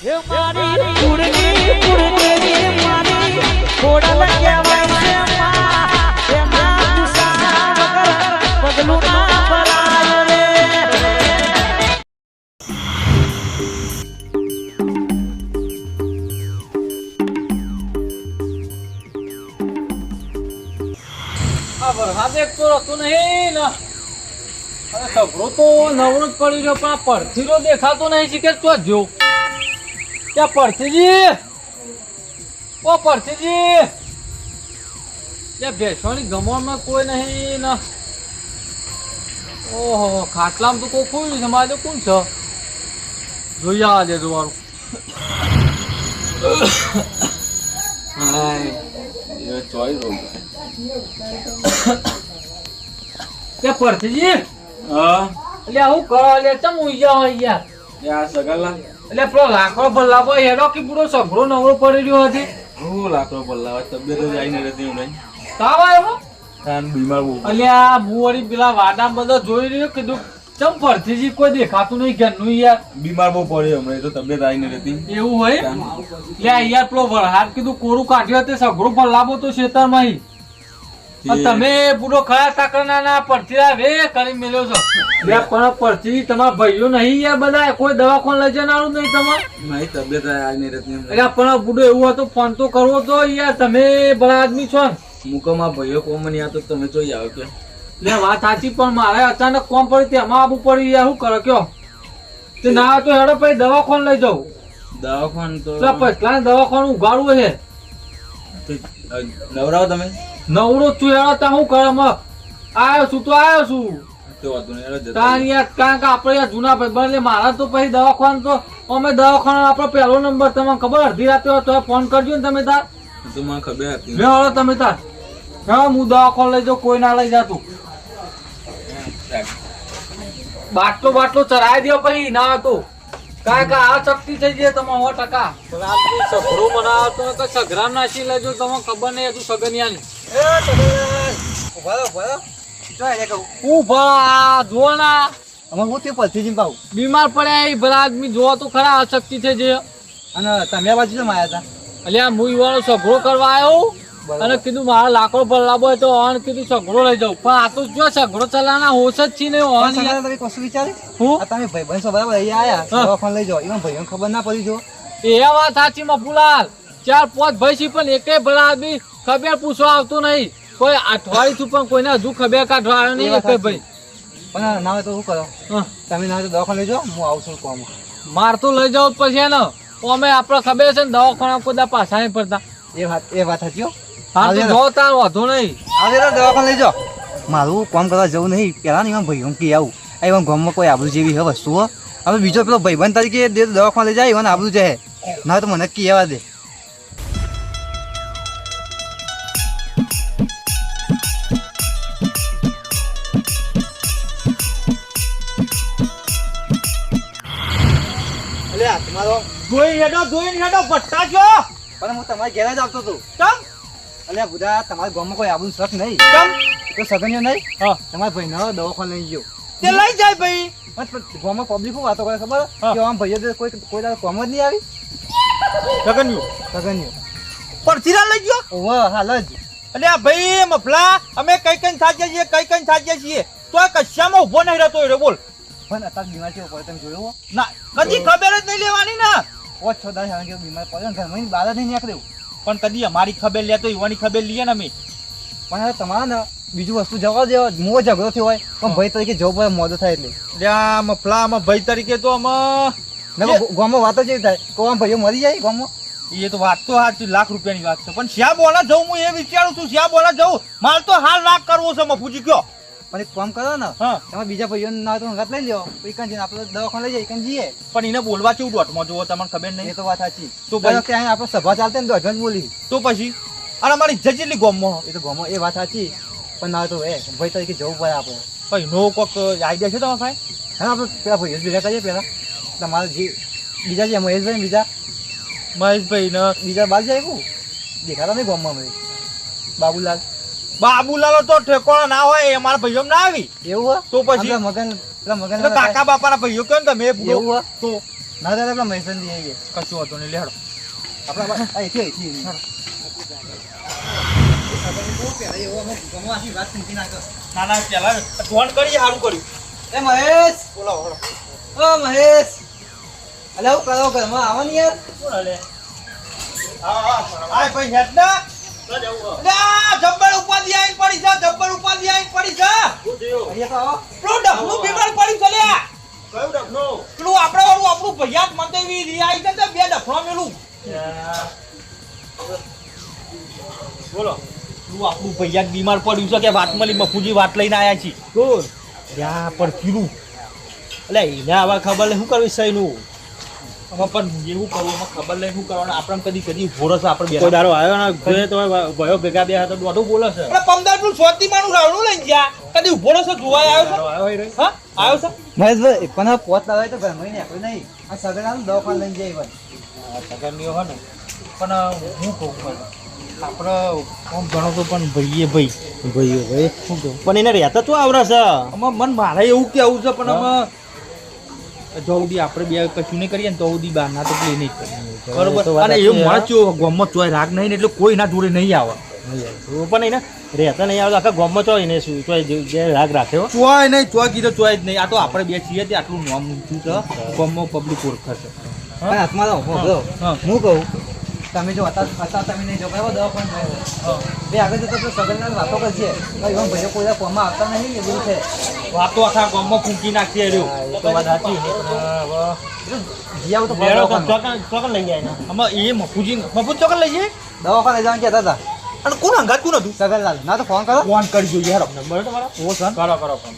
એ મારી કુળની કુળદેવી મારી ખોડલ કહેવાય છે માં. એના ગુસ્સા વગર પગલું ના ભરાય રે. આ વરસાદ એક તો રહેતો નહીં ને સભરો તો નવરો જ પડી રહ્યો પણ આ પડથીરો દેખાતો નહીં શીખે તો જો ત્યાં પડથીજી ઓ પડથીજી ત્યાં ભેંસોની ગમણમાં કોઈ નહીં ને. ઓહો ખાટલામાં તો કોઈ ખોયું છે મારે કોણ છે? જોઈએ આ દે રોગ તે પરથીજી હા. એટલે હું કરો એટલે ચમ ઉઈ જાવ યાર યા સગલા એટલે પેલો લાકડો ભલાવો એનો કે પૂરો સઘળો નવરો પડી રહ્યો હતી હું લાકડો પલ્લાવા તબિયત જ આઈને રહેતી નહીં. તાવ આવ્યો કાન બીમાર બહુ. અલ્યા આ બુવારી પેલા વાડા બધા જોઈ રહ્યો કીધું ચમ ફરતીજી કોઈ દેખાતું નહીં ઘરનું યાર. બીમાર બહુ પડ્યો હમણાં તો તબિયત આવીને રહેતી. એવું હોય? લે યાર પેલો વરહાદ કીધું કોરું કાઢ્યો તે સઘળો ભલાવો તો શેતરમાં તમે પૂરો ખરા સાકરના ના પરથી વે કરી મેલ્યો છો. બે પણ પરથી તમારા ભાઈઓ નહીં યાર બધા કોઈ દવાખાન લઈ જનારું નહીં તમારે? નહીં તબિયત આઈને રહેતી હમણાં એટલે પણ બુડો એવું હતું ફોન તો કરવો તો યાર. તમે બડા આદમી છો મુકમાં ભાઈઓ કોમ નહીં આતો તમે જોઈ આવ્યો કે લે વાત સાચી પણ મારે અચાનક કોમ પડી તેમાં આબુ પડી યાર. શું કરો કયો? તે ના તો હેડો પછી દવાખાન લઈ જાઉં. દવાખાન તો દવાખાનું ઉગાડવું છે નવરાવ તમે? નવરો છું તા ત્યાં શું કરે મ આવ્યો છું તો આવ્યો છું. યાર જૂના ભાઈ એટલે મારા તો પછી દવાખાન તો અમે દવાખાનો આપણો પહેલો નંબર તમને ખબર અડધી રાતે તો ફોન કરજો ને તમે તાર. મને ખબર હતી. મેં તમે તાર. હા હું દવાખાન લઈ જાઉં કોઈ ના લઈ જાતું બાટલો બાટલો ચરાવી દો પછી ના હતો કારણ કે આ શક્તિ થઈ જાય તમે સો ટકા. સઘરો બનાવતો તો સઘરા નાસી લેજો તમને ખબર નહીં હતું સગનિયાની બીમાર પડ્યા એ ભલા આદમી જોવા તો ખરા અશક્તિ છે જે. અને તમે બાજુ કેમ આવ્યા હતા અલ્યા હું વાળો સઘળો કરવા આવ્યો અને કીધું મારા લાકડો ભરલાબો હોય તો ઓન કીધું સઘળો લઈ જાઉં. પણ આ તો જો સઘળો ચલાના હોશ જ છે ને ઓન. તમે કશું વિચારે હું? તમે ભાઈ છો બરાબર અહીંયા આયા હા. લઈ જાઓ. એમાં ભાઈઓને ખબર ના પડી જો. એ વાત સાચી મફુલાલ ચાર પાંચ ભાઈ છે પણ એકે ભલા આદમી ખબર પૂછવા આવતું નહીં. કોઈ અઠવાડિયું પણ કોઈને હજુ ખબર કાઢવા આવ્યો નહીં એકે ભાઈ. પણ ના હોય તો શું કરો? તમે ના તો દવાખાને લઈ જાઓ હું આવું છું કોમ. માર તો લઈ જાઓ પછી ને અમે આપણે ખબર છે ને દવાખાના કોઈ પાછા નહીં પડતા એ વાત એ વાત હતી હો. જો તાર વાંધો નહીં. આવે દવાખાને લઈ જાઓ. મારું કોમ કરવા જવું નહીં. પેલા નહીં ભાઈ કી આવું. એમાં ગામમાં કોઈ આબરૂ જેવી હે. વસ્તુઓ હવે બીજો પેલો ભાઈબંધ તરીકે દવાખાને લઈ જાય એવાને આબરૂ જાય. ના તો મને કહેવા દે. જોઈ હેડો જોઈ હેડો ભટ્ટા છો? પણ હું તમારી ઘેર જ આવતો હતો. ચમ? અલ્યા બુધા તમારા ગામમાં કોઈ આવું શક નહીં? ચમ? તો સગન્યો નહીં? હા. તમારા ભાઈનો દવાખાને લઈ ગયો. તે લઈ જાય ભાઈ. પણ ગામમાં પબ્લિક શું વાતો કરે ખબર? કે આમ ભાઈઓ કોઈ કોઈ દાડો કોમ જ નહીં આવી? સગન્યો. પરથીરા લઈ ગયો? ઓવ હાલ જ. આ ભાઈ મફલા અમે કઈ કઈ સાચીએ છીએ કઈ કઈ સાચીએ છીએ. તો આ કશામાં ઊભો નહીં રહેતો એ બોલ. પણ અત્યારે બીમાર છે તમે જોયો? ના કદી ખબર જ નહીં લેવાની ને. પોચ છ દાડા સારા કેવો બીમાર પડ્યો ને ઘરમાં બહાર નહીં નીકળ્યું. પણ કદી અમારી ખબર લેતો એવાની ખબર લઈએ ને અમે. પણ હવે તમારે ને બીજું વસ્તુ જવા દે મો ઝઘડો થયો હોય પણ ભાઈ તરીકે જવું પડે મોડો થાય એટલે. ત્યાં મફલા આમાં ભાઈ તરીકે તો અમે ગામમાં વાતો જેવી થાય કોઈ આમ ભાઈઓ મરી જાય ગામમાં. એ તો વાત તો સાચી લાખ રૂપિયાની વાત છે. પણ શ્યા બોલા જવું હું એ વિચારું છું શ્યા બોલા જવું મારે તો હાલ લાખ કરવો છે મફુજી કયો? પણ એક કામ કરો ને હા. તમે બીજા ભાઈઓ ના તો હંગાત લઈ લ્યો જઈને આપણે દવાખાને લઈ જઈએ કાંઈ જઈએ. પણ એને બોલવા કેવું દોટમાં જોવો તમને ખબર એ નહીં તો વાત સાચી. તો પછી આપણે સભા ચાલતી ને અડવાન્સ બોલી. તો પછી? અને અમારી ઇજ્જત જેટલી ગોમમાં? એ તો ગામમાં એ વાત સાચી. પણ ના તો એ ભાઈ તરીકે જવું પડે આપણે. ભાઈ નો કોક આઈડિયા છે તમારે ભાઈ હા આપણે પેલા ભાઈઓ ભેગા કરીએ પેલા તમારે જે બીજા જે મહેશભાઈ બીજા. મહેશભાઈ ને બીજા બાદ જાય દેખાતા નહીં ગોમમાં ભાઈ બાબુલાલ. બાબુલાલો તો ઠેકોણો ના હોય એ અમારા ભાઈઓ ના આવી. એવું તો પછી? મગન મગન કાકા બાપાના ભાઈઓ કેમ તમે? એવું હો? તો? ના દાદા પેલા મહેસન જઈ આવીએ. કશું હતું નહીં લેડો આપણે આપણે અહીંથી અહીંથી હેડો. પેલા એવો અમે ગમવાથી વાત ચૂકી ના કર. ના ના પેલા ફોન કરી સારું કર્યું એ મહેશ બોલો બોલો ઓ મહેશ અલે હું કરો ઘરમાં આવો ને યાર કોણ હલે હા હા આય ભાઈ હેડ ના જબ્બર ઉપાધિ આઈ પડી છે જબ્બર ઉપાધ્યાય પડી છે પેલું ડફનું બીમાર પડી છે લ્યા. કયું ડફનું પેલું આપણે વાળું આપણું ભૈયાત રી આઈ છે બે ડફનો મેલું. બોલો. પેલું આપણું ભૈયાત બીમાર પડ્યું છે કે વાતમલી મફુજી વાત લઈને આવ્યા છીએ. કોણ? ત્યાં પર ફીરું એટલે એને આવા ખબર શું કરવી સહીનું હવે પણ એવું કરવું ખબર લઈને શું કરવાનું. આપણે કદી કદી ઊભો આપણે કોઈ દારો આવ્યો ને ઘરે તો ભયો ભેગા બે હતા દોઢું બોલે છે. આપણે પંદર પેલું સ્વાતી માનું રાવણું લઈને ગયા. કદી રહેશે જોવા આવ્યો છે? હા આવ્યો છે? મહેશભાઈ પણ હવે પોત લાવે તો ને નીકળ્યું નહીં. આ સગડાનું દવાખાને લઈ જાય ભાઈ હોય ને પણ હું કહું પણ આપણે આમ ગણો તો પણ ભાઈએ ભાઈ. ભાઈએ ભાઈ પણ એને રહેતા તો આવડે છે. આમાં મન મારે એવું કેવું છે પણ આમાં જો સુધી આપણે બે કશું નહીં કરીએ ને તો સુધી બહાર ના તો પ્લે નહીં કરીએ. બરોબર? અને એ. મને ચો ગામમાં ચોય રાગ નહીં ને એટલે કોઈ ના જોડે નહીં આવે. તો પણ ને. રહેતા નહીં આવે આખા ગામમાં ચોય ને શું? ચોય જે- રાગ રાખ્યો ચોય નહીં ચોય કીધો ચોય જ નહીં. આ તો આપણે બે છીએ તે આટલું નામ ઊંચું છે. ગામમાં પબ્લિક ઓળખાશે હાથમાં. હું કહું તમે જો હતા તમે નહીં જો બરાબર? પણ થયો બે આગળ જતા તો સગનના વાતો કરશે. ભાઈ એમ ભાઈઓ કોઈ કોમાં આવતા નહીં એવું છે. વાતો આખા ગામમાં ફૂંકી નાખી રહ્યો તો વાત સાચી દવાખાને. જવાનું કહેતા હતા. અને કોણ અંગાત કોણ હતું? સગનલાલ. ના તો ફોન કરો. ફોન કરી જોઈએ યાર. નંબર તમારો ઓ સન કરો કરો ફોન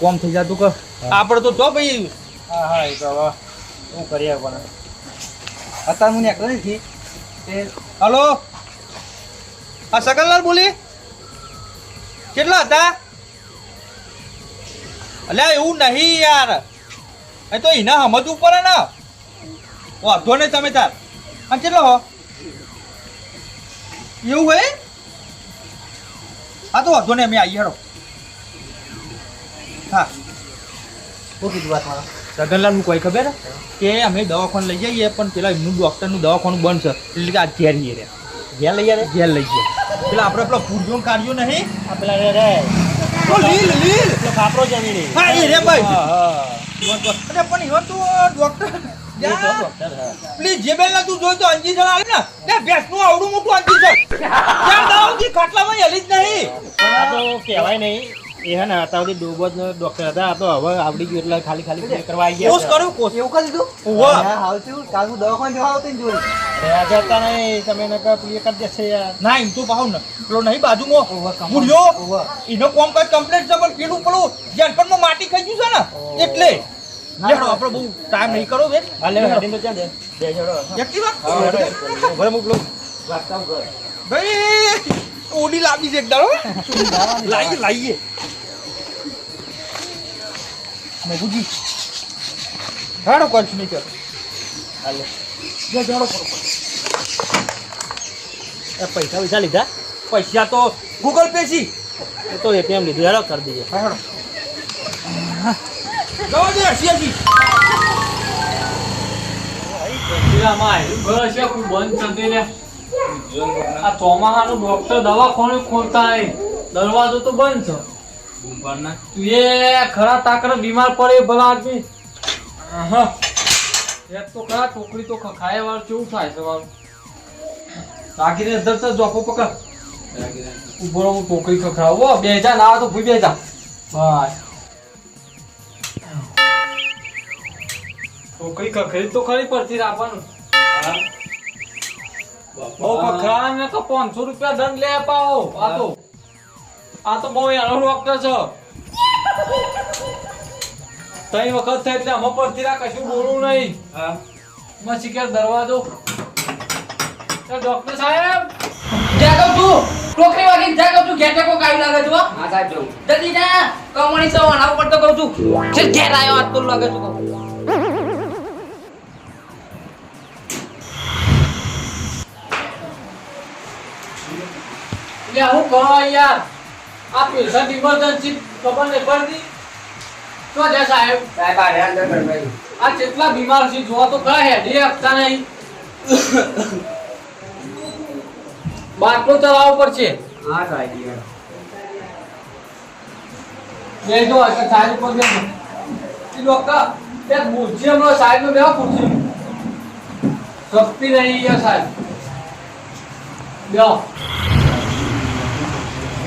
કોમ થઈ જતું કે? આપણે તો તો ભાઈ. હા હા એ તો શું કરીએ પણ? અત્યારે હું નીકળ્યો નથી તે હલો? આ સગનલાલ બોલી? કેટલા હતા? અલ્યા, એવું નહીં યાર. એ તો એના સમજવું પડે ને. વાંધો નહીં તમે તાર. અને કેટલો હો? એવું હોય હા, તો વાંધો નહીં, અમે આવીએ હેડો હા. શું કીધું વાત મારા. સગનલાલ કોઈ ખબર? કે અમે દવાખાને લઈ જઈએ પણ પેલા એમનું ડૉક્ટરનું દવાખાનું બંધ છે. એટલે કે આ ઘેર જઈએ રે ઘેર લઈ જાય ઘેર લઈ જઈએ. પેલા આપણે પેલો પૂરજો કાઢ્યો નહીં. આ પેલા રે રે. તો લીલ લીલ. પેલો ખાપરો જમીન હા, એ રે ભાઈ. હા હા. પણ એવા તો ડૉક્ટર પ્લીઝ જે બેન તું જોઈ તો અંજી જણા આવે ને. ભેંસનું આવડું મોટું અંજી ત્યાં દાવથી ખાટલામાં હેલી જ નહીં. તો કહેવાય નહીં. એ હે ને અત્યાર ડોબો ડોક્ટર હતા તો હવે આવડી ગયું એટલે ખાલી ખાલી કરવા આવી કોર્સ ગયા કર્યો કોર્સ. એવું કરી દીધું? ઉવ્વ. હાલ થયું. કાલ હું દવાખાને જવા આવતી ને જોઈ. જતા નહીં તમે ને પ્લે કરી દેશે ના એમ તો પાહું ને. પેલો નહીં બાજુમાં. ભૂલ્યો એનો કોમ કઈ કમ્પ્લેટ છે પણ પેલું પેલું જનપણમાં માટી ખાઈ ગયું છે ને એટલે. લેડો આપણે બહુ ટાઈમ નહીં કરો બે હાલે તો ક્યાં દે એક્ટિવા હા હેડો ઘરે મોકલો. વાત કામ કર ભાઈ ઓડી લાવી છે એક દાડો લાવીએ લાવીએ. મગુજી. બુજી જાણો નહીં સ્નીકર હાલે. જો જાડો કરો. એ પૈસા પૈસા લીધા? પૈસા તો ગૂગલ પે છી એ તો એટીએમ લીધું. હેડો કરી દઈએ. હેડો જવા દે હસી આ ચોમાહાનું ડોક્ટર દવાખાનું ખોલતા દરવાજો તો બંધ છે. તું એ ખરા તાકર બીમાર પડે ભલા આદમી. એક તો ખરા ટોકરી તો ખાય વાર કેવું થાય છે વાર રાખીને અંદર તો જોપો પકડ. ઊભો રહો, હું ટોકરી ખખડાવું. બે જા ના તો ભૂઈ બે જા. બસ ટોકરી ખખડી તો ખરી પડતી રાખવાનું. બહુ ખખડા ને તો પાંચસો રૂપિયા દંડ લે પાવો આ તો આ તો બહુ એનો ડોક્ટર છે. તઈ વખત થાય એટલે અમે પરથી રાખ કશું બોલવું નહીં. મસી કે દરવાજો. ડોક્ટર સાહેબ! જાગો તું ટોકરી વાગી જાગો તું ઘેટે કો કાઈ લાગે છું હા. સાહેબ જો જલ્દી જા કમણી સો આના ઉપર તો કહું છું. છે ઘેર આયો આજ તો લાગે છું કહું. હું કહો યાર આ પેશન્ટ ઇમરજન્સી ખબર નહીં પડતી તો જા સાહેબ સાહેબ આ રહ્યા અંદર ભાઈ. આ કેટલા બીમાર છે જોવા તો ખરા હેડી આપતા નહીં. બાટલો ચલાવવો પડશે હા સાહેબ. બે જો આ સાહેબ ઉપર લોકો એક મૂર્છે હમણાં સાહેબ નો બેવા ખુરશી શક્તિ નહીં સાહેબ. બેહો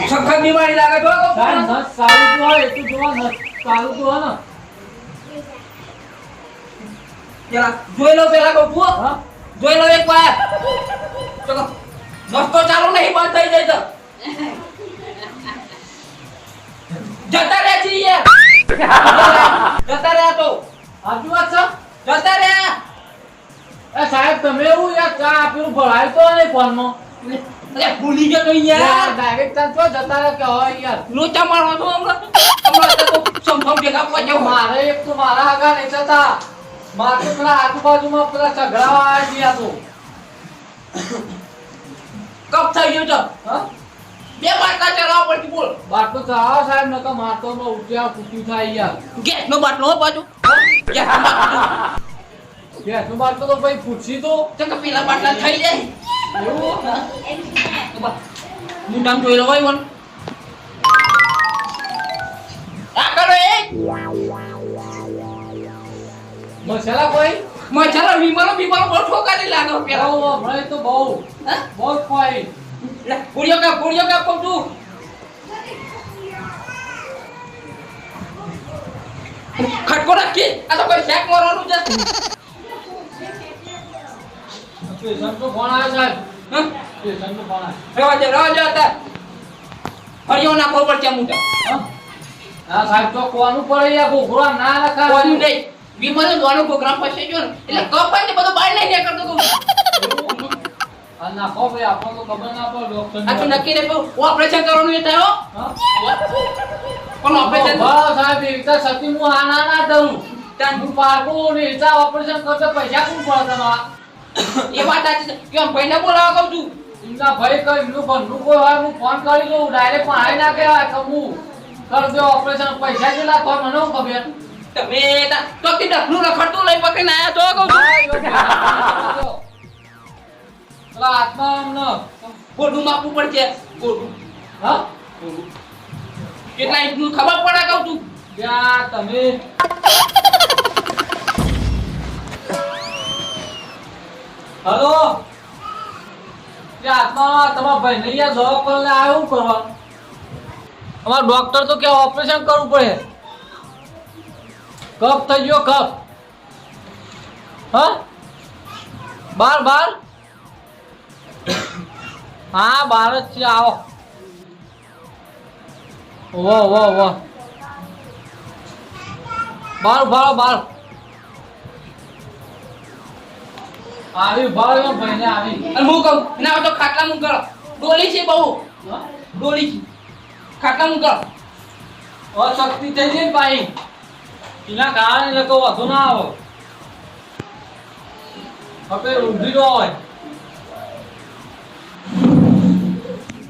સખત બીમારી લાગે તો સારું તો હોય એટલું જોવા સારું તો ને. પેલા જોઈ લો પેલા છું જોઈ લો એક વાર. ચલો. રસ્તો ચાલુ નહીં બંધ થઈ જાય તો. જતા રહ્યા છીએ. જતા રહ્યા તો. હાજુ વાત છે? જતા રહ્યા એ સાહેબ તમે એવું યાર ચા આપેલું ભરાય તો નહીં ફોનમાં? અરે ભૂલી ગયો તો યાર યાર ડાયરેક્ટ તો જતા રહે કે હોય યાર લોચા મારવા તો હમણાં. હમણાં તો સમસમ ભેગા પહોંચ્યો મારે એક તો મારા આગા નહીં થતા મારે પેલા આજુબાજુમાં પેલા ઝઘડા ગયા તો. કપ થઈ ગયો છે બે બાટલા ચલાવવા પડતી બોલ. બાટલો ચલાવો સાહેબ નકર મારતો હમણાં ઉઠ્યા થાય યાર ગેસ નો બાટલો હો ગેસ નો બાટલો. તો ભાઈ પૂછી તો. તો પેલા બાટલા થઈ જાય. જોઈ લો ભાઈ મન આ કરો એ મસાલા કોઈ મસાલા વિમાનો વિમાનો બહુ ઠોકારી લાગે પેલા હમણાં તો બહુ હા બહુ કોઈ પૂરીઓ કા પૂરીઓ કા છું ખટકો રાખી આ તો કોઈ શેક મારવાનું છે સ્ટેશન ફોન આવે સાહેબ? હા? સ્ટેશન ફોન આવે? રહેવા દે રહેવા દે અત્યારે. ફરિયો નાખવો પડશે મોટા હા? હા સાહેબ તો કોનું પડે યાર ઘોઘરો ના રખાય કોઈ નહીં? વિમાનો દોનો પ્રોગ્રામ પછી ગયો ને. એટલે કપાઈ ને બધું બહાર નહીં નીકળતો કહું આ નાખો ભાઈ આપણને તો ખબર ના પડે ડોક્ટર આ તો નક્કી ને ઓપરેશન કરવાનું એ થયો હા? પણ ઓપરેશન બસ સાહેબ રીતે સતી હું આ ના ના કરું. ત્યાં હું પારકું ને ઓપરેશન કરતો પૈસા કોણ પડે તમારા એ વાત સાચી છે. કે ભાઈને બોલાવા કહું છું. એમના ભાઈ કઈ એમનું ઘરનું કોઈ હોય હું ફોન કરી દઉં ડાયરેક્ટ આવી ના કહેવાય કે હું કરી દો ઓપરેશન પૈસા કેટલા થાય મને ખબર? તમે તો કે ડખલું રખડતું લઈ પકડીને આયા તો કહું છું. પેલા આત્મા એમને ગોઢું માપવું પડશે. ગોઢું. હા? કેટલા ઇંચનું ખબર પડે કહું છું. ત્યાં તમે હલો? આત્મા, તમારા ભાઈ ને યાર દવાખાને આવ્યું કરવા? ડોક્ટર તો કે ઓપરેશન કરવું પડે? કફ થઈ ગયો, કફ. હા? બાર બાર? હા, બાર જ છે, આવો. વાહ વાહ વાહ બાર ભાડો બાર. આવી ભાઈ ભાઈને આવી. અને હું કહું ના તો ખાટલા મું કરો ડોલી છે બહુ? ડોલી છે. ખાટલા મું કરો અશક્તિ થઈ જઈ ભાઈ એના કારણે લોકો વધુ ના આવો. હવે ઊંધી ન હોય.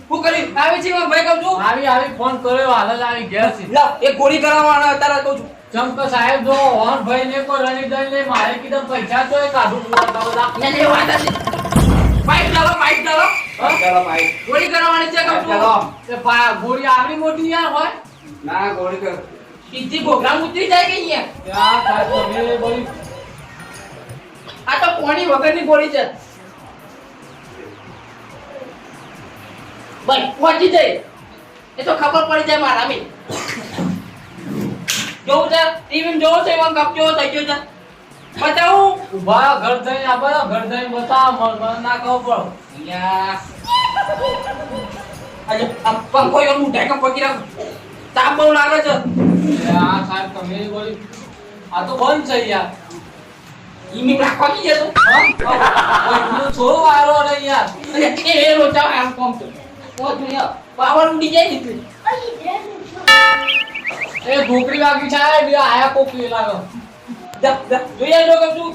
હું કરી? આવી છે ભાઈ કહું છું? આવી આવી ફોન કર્યો હાલ આવી ગયા છે. લા એક ગોળી કરાવવાના અત્યારે કહું છું. ચમકો સાહેબ જો ઓન ભાઈ ને કો રણી દઈ ને મારે કીધું પૈસા તો એ કાઢું બોલતા બધા. ના જે વાત હતી પાઇપ ચાલો પાઇપ ચાલો. ચાલો માઈક ગોળી કરવાની છે છું તે પા- ગોળી આવડી મોટી યાર હોય. ના ગોળી કર. સીધી પ્રોગ્રામ ઉતરી જાય કે અહીંયા? સાહેબ તમે બોલી આ તો કોણી વગરની ગોળી છે. બસ પહોંચી જાય એ તો ખબર પડી જાય મારા બી જોવું છે? ટીવી જોઉં છે એમાં કપ કેવો થઈ ગયો છે? બતાવું. ઊભા ઘર જઈને આ બધા ઘર જઈને બતાવ મને ના કહો પડો. આજે પંખો એવો મૂઢાઈ પકી રાખ. તાપ બહુ લાગે છે. આ સાહેબ તમે બોલી આ તો બંધ છે યાર. ઈમી રાખવા કી જતો હા? છો વારો ને યાર. એ એ લોચા આમ કોમ તો ઓ દુનિયા પાવર ઉડી જાય ને તું. એ ઢોકરી વાગી છે બે આયા કોક એ લાગે. જા જા જોઈ આવજો કહું છું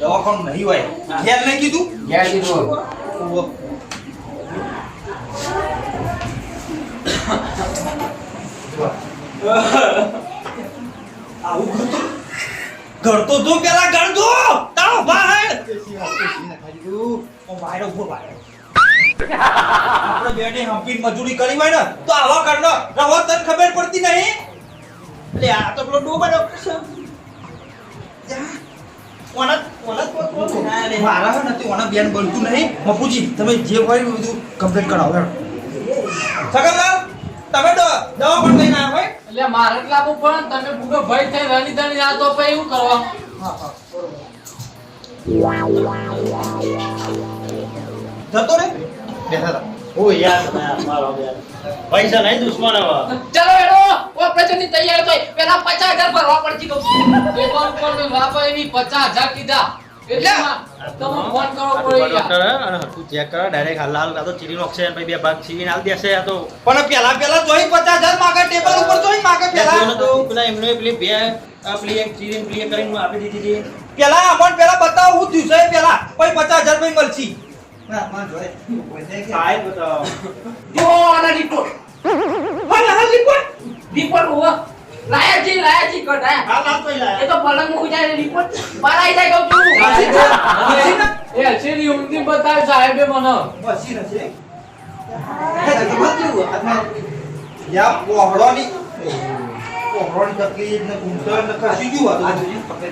દવાખાનું નહીં હોય. ઘેર નહીં કીધું? ઘેર કીધું ઉવ્વ. ઘર તો જો પેલા ઘર જો તારો ભાઈ! ઓ વાયરો ઊભો વાયરો. આપણે બેને હંપી મજૂરી કરી હોય ને તો આવા કરનો રવો તને ખબર પડતી નહીં? એટલે આ તો પેલો ડોબાનો છે. જા. ઓના ઓના તો તો મારા નથી ઓના બેન બનતું નહીં. મપુજી તમે જે હોય બધું કમ્પ્લીટ કરાવો સગનલાલ તમે તો દવા પણ લઈને આવ્યા હોય? એટલે મારે જ લાવવું પડે ને તમે બુડો ભાઈ થઈ રણી ધણી આ તો પછી એવું કરવા? જતો રે. બેઠા હતા. યાર તમે મારો પૈસા નહીં દુશ્મન હવે ચલો હેડો ઓપરેશન તૈયારી થઈ. પેલા પચાસ ભરવા પડશે. કહું છું પેપર ઉપર તો લાભ એવી પચાસ કીધા. એટલે તમે ફોન કરવો પડે ડોક્ટર અને હરખું ચેક કરે ડાયરેક્ટ હાલ હાલ આ તો ચીરીનો ઓક્સિજન પછી બે ભાગ ચીરીને આલ દેશે આ તો પણ પેલા પેલા જોઈ પચાસ હજાર માગે ટેબલ ઉપર જોઈ માગે પેલા તો પેલા એમને પેલી બે પેલી એક ચીરીને પેલી કરીને આપી દીધી હતી. પેલા અમોન પેલા બતાવો હું થયું છે પેલા પછી પચાસ હજાર પછી. મળશે સાહેબ બતાવો જો આના રિપોર્ટ હાલ હાલ રિપોર્ટ રિપોર્ટ હોવા. લાયા જી લાયા જી કઢાયા હાલ હાલ એ તો પલંગ મૂકી જાય રિપોર્ટ આવી જાય કહું છું. એ હસીની ઊંધી બતાવે સાહેબે મને? મશીન નથી. હે, તો મત જેવું, હાથમાં યા પોહળોની પોહળોની તકલીફ ને ઘૂંટણ ને કશું ગયું આ જોજે, પકડી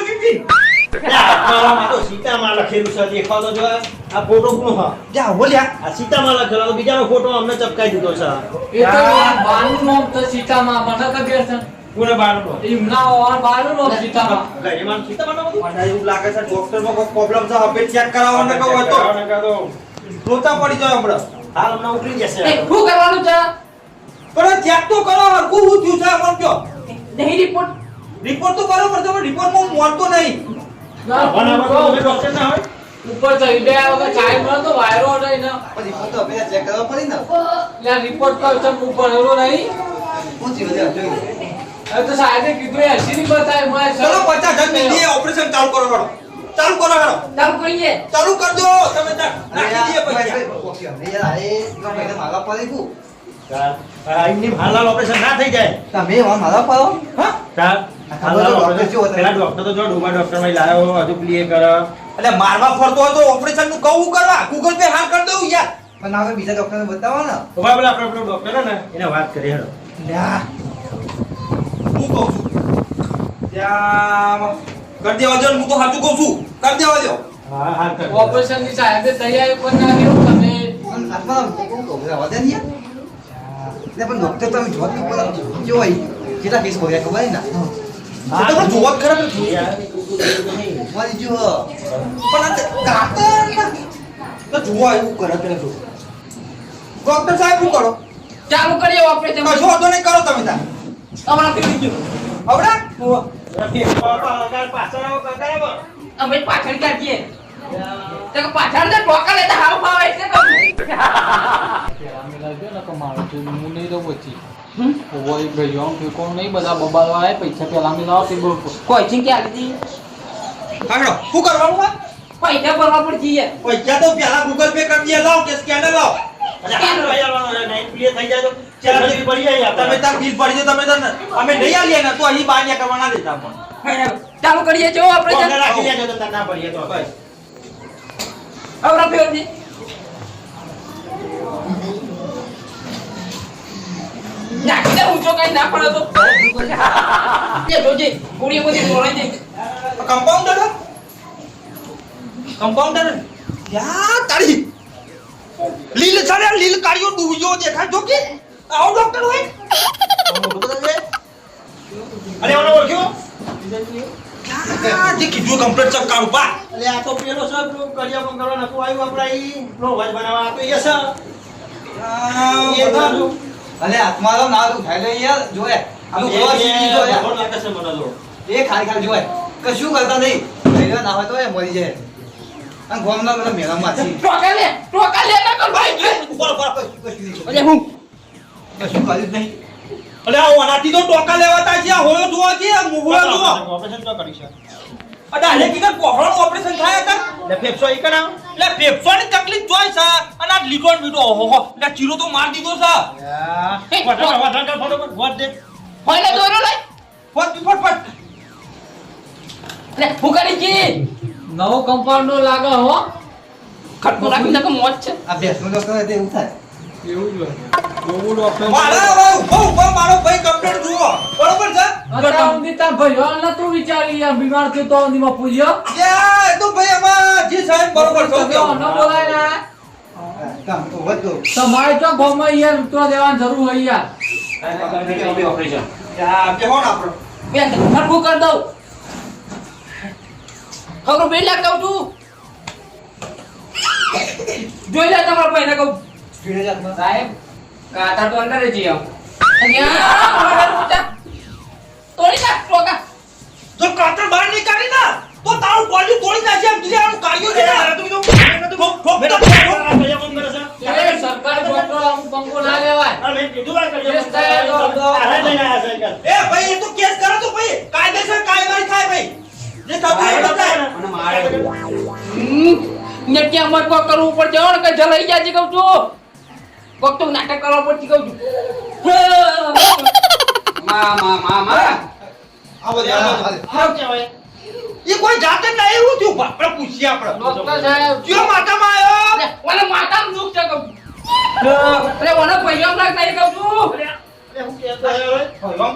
પીપી હાથમાં તો સીતામાં લખેલું એવું લાગે છે ડોક્ટર કોઈ પ્રોબ્લેમ છે ચેક કરાવવાનો કહો તો નકર પડી જાય હમણાં હાલ હમણાં ઉતરી જશે શું કરવાનું છે? પણ ચેક તો કરો હરખું હું થયું છે મને કયો? નહીં રિપોર્ટ રિપોર્ટ તો કરો પણ તમે રિપોર્ટમાં માનતો નહીં. ડોક્ટર ના હોય. ઉપર ચડી ગયા વગર ચાય મળે તો વાયરો નહીં ને. પછી ફોટો પેલા ચેક કરવા પડી ને. એટલે રિપોર્ટ કરશે ઉપર હરો નહીં. પૂછી બધા જોઈ હવે તો સાહેબે કીધું એ હસી ની બતાય મને ચલો પચાસ હજાર મિલીએ ઓપરેશન ચાલુ કરો હેડો ચાલુ કરો હેડો ચાલુ કરીએ. ચાલુ કર દો તમે અરે નાખી દઈએ પછી અમને યાર, આ એ માગવા પડે કુ. આ એમની હાલ હાલ ઓપરેશન ના થઈ જાય. તમે વાં મારા પડો? હા ડોક્ટર જો ડોક્ટર તો જો ડોક્ટર એટલે મારવા ફરતો હતો ઓપરેશનનું કહું કરવા. ગૂગલ પે હાલ કરી દઉં યાર. પણ આપણે બીજા ડોક્ટરને બતાવો ને. ઊભા પેલા આપણે પેલો ડોક્ટર ને એને વાત કરી હેડો. લ્યા. હું કહું છું. ત્યાં કરી દેવા દો હું તો સાચું કહું છું. કરી દેવા દો હા હા કર ઓપરેશનની સાહેબે તૈયારી પણ ના કર્યું તમે પણ આત્મા હું કહું, બધા વધે નહીં યાર. પણ ડોક્ટર તમે જોત તો જો કેટલા કેસ બોલ્યા ખબર નહીં ને? આ પણ જોવા ખરા મારી જો પણ આ તો જોવા એવું કરે પેલા જો ડોક્ટર સાહેબ શું કરો? ચાલુ કરીએ ઓપરેશન કશો વાંધો નહીં કરો તમે તાર હમણાં આવડે પાછળ અમે પાછળ કાઢીએ તો પાછળ તો ટોકા લેતા હાવ ફાવે છે કહું જો તો પછી ઓય ભાઈઓ આમ ઠેકો નહીં બધા બબાલ આવે પૈસા પેલા મેલા ટેબલ ઉપર કોઈ છે કે હાલો શું કરવાનું પૈસા ભરવા પડશે જઈએ પૈસા તો પેલા ગૂગલ પે કરી દે લાવ કે સ્કેનર લાવ તમે તાર બિલ પડી નાખી દે ઊંચો કઈ ના પડે તો જોજે ગોળીઓ બધી તોડાઈ દે કમ્પાઉન્ડર કમ્પાઉન્ડર યા તારી. લીલ સારે લીલ કાઢ્યો ડૂજો દેખાય જો કે આવો ડોક્ટર હોય અરે ઓનો ઓળખ્યો? જે કીધું કમ્પ્લીટ ચક કામ બા આ તો પેલો સબ કરિયા પણ કરવા નતું આવ્યું આપણા ઈ. નો વાજ બનાવવા. આ તો એ સર એ તો અલે આત્માનો ના ઉઠાઈ લે યાર જોએ આનું ગોવા સીધી જો યાર. ભગવાન લાગે છે એ ખાલી ખાલી જોવે. કશું કરતા નહીં. પહેલા ના હોય તો એ મરી જાય. અને ગોમના બધા મેળામાં છે ટોકા લે ટોકા લે ના કર ભાઈ ઉપર ઉપર કશું અરે હું? કશું કર્યું નહીં. અરે આ ઓનાથી તો ટોકા લેવાતા છે આ હોળો જોવા છે આ જોવા ઓપરેશન તો કરી છે. અરે આને કીધું કોહળાનું ઓપરેશન થાય હતા? એટલે ફેફસો ઈ કરાવ. એટલે ફેફસાની તકલીફ જોઈ છે અને આ લીટો બીટો ઓહો હો. ચીરો તો માર દીધો છે વધારે વધારે ફટોફટ વોટ દે. હોય ને દોરો લઈ. ફટ ફટ ફટ. લે ફુકારીજી નવો કમ્પાઉન્ડર લાગે હો. ખટકો રાખી નાખો મોજ છે. આ ભેંસનું ડૉક્ટર એવું થાય. એવું જ હોય. મારા ઊભો ઊભો મારો ભાઈ કમ્પ્લેટ જુઓ. બરોબર છે? અત્યાર સુધી તાર ભાઈઓ નતું વિચારી યાર બીમાર થયો તો અંદીમાં પૂછ્યો યા, એ તો ભાઈ આમાં જે સાહેબ બરોબર છે તમે ન બોલાય ને. કામ તો વધુ. તમારે તો ગામમાં યાર ઉતરવા દેવાની જરૂર હોય યાર. યા, બેહો આપણો. બે ખટકો કરી દઉં. ખબર બે લાખ કહું છું. જોઈ લે તમારા ભાઈને કહું. સાહેબ કાતા તો અંદર જ આવ. તોડી નાખ ટોકા. જો કાતર બહાર નીકળી ના તો તારું કોલ્યું તોડી નાખે આમ તુજે આમ કાઢ્યું છે. ઠોક, ઠોક, સરકારી ના લેવાય. થાય તો એ ભાઈ એ તો કેસ કરો તો ભાઈ. કાયદેસર કાર્યવાહી થાય ભાઈ. જે થતું એ થાય. ને ત્યાં મત કોક કરવું પડશે? હો કે જલાઈ જાજી કહું છું. કોક તો નાટક કરવા પડશે કહું છું. મા મા મા મા આવો આવો દે. એ કોઈ જાતે નહીં એવું થયું. બા, આપણે પૂછીએ આપણે. ડોક્ટર સાહેબ. કયો માતામાં આવ્યો ઓલા માતામાં દુખ છે કહું. અરે ઓલા ભાઈઓ રાખ નહીં કહું છું.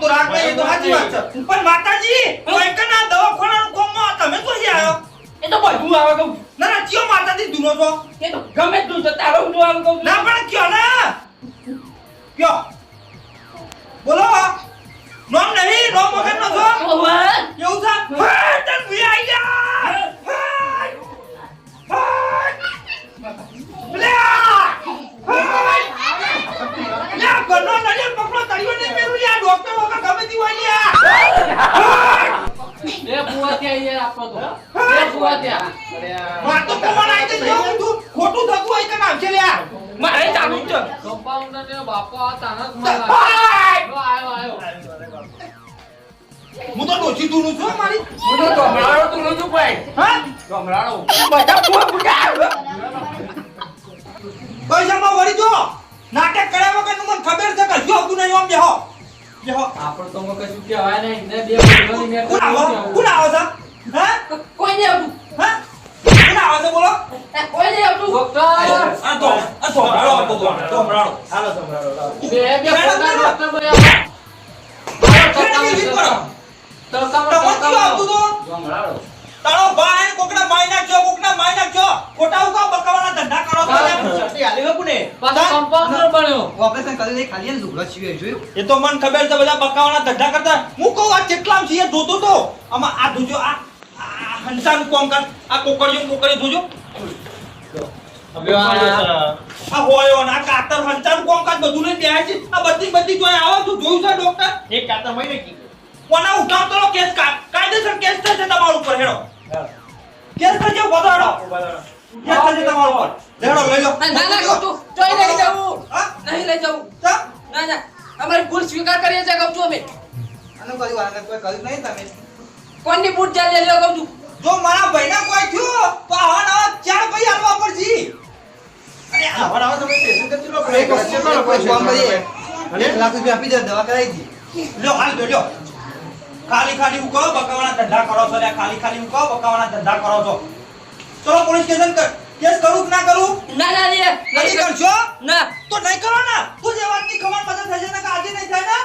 તો રાખ નહીં, એ તો સાચી વાત છે. પણ માતાજી વૈકના દવાખાનાનું કોમમાં તમે તો અહીં આવ્યો એ તો બધું આવે કહું. છું. ના ના કયો માતાજી? દૂનો છો? એ તો ગમે તું તો તારો હું આવે કહું ના પણ કયો ને. કયો. બોલો. નોમ નહીં નોમ વગર નો છો. એવું છે? તન ભી આઈ જા જોયું? એ તો મને ખબર છે બધા બકાવાના ધંધા કરતા. હું કહું આ કેટલામ છે એ જોતો તો. આમાં આ જોજો આ હંસાનું કોમ કર. આ કોકડીઓ કોકડી જોજો આ હોયો ને કાતર હંસાનું કોમ બધું લઈને બેહ્યા છે. આ બધી બધી જોઈ આવો તું જોયું છે ડોક્ટર એક કાતર મહિને કી કોના ઉઠાવતો કેસ કાયદેસર કેસ થશે તમારા ઉપર હેડો. કેસ થશે બધો કેસ થશે તમારા ઉપર. હેડો લઈ લો ના ના કહું જોઈ નહીં જવું નહીં લઈ જવું ના ના. અમારી ભૂલ સ્વીકાર કરીએ છીએ કહું છું અમે કોઈ નહીં તમે. કોઈની બૂટ ચાલી કહું છું જો મારા ભાઈના કોઈ થયું તો આવા નવા ચાર ભાઈ આલવા પડશે. અરે આવા આવા તમે ટેન્શન કરજો. લો એક કેટલો કરું ના કરું? ના ના ના તો નહીં કરો ને. તું જે વાતની ખબર મદદ થશે ને આજે નહીં થાય ને?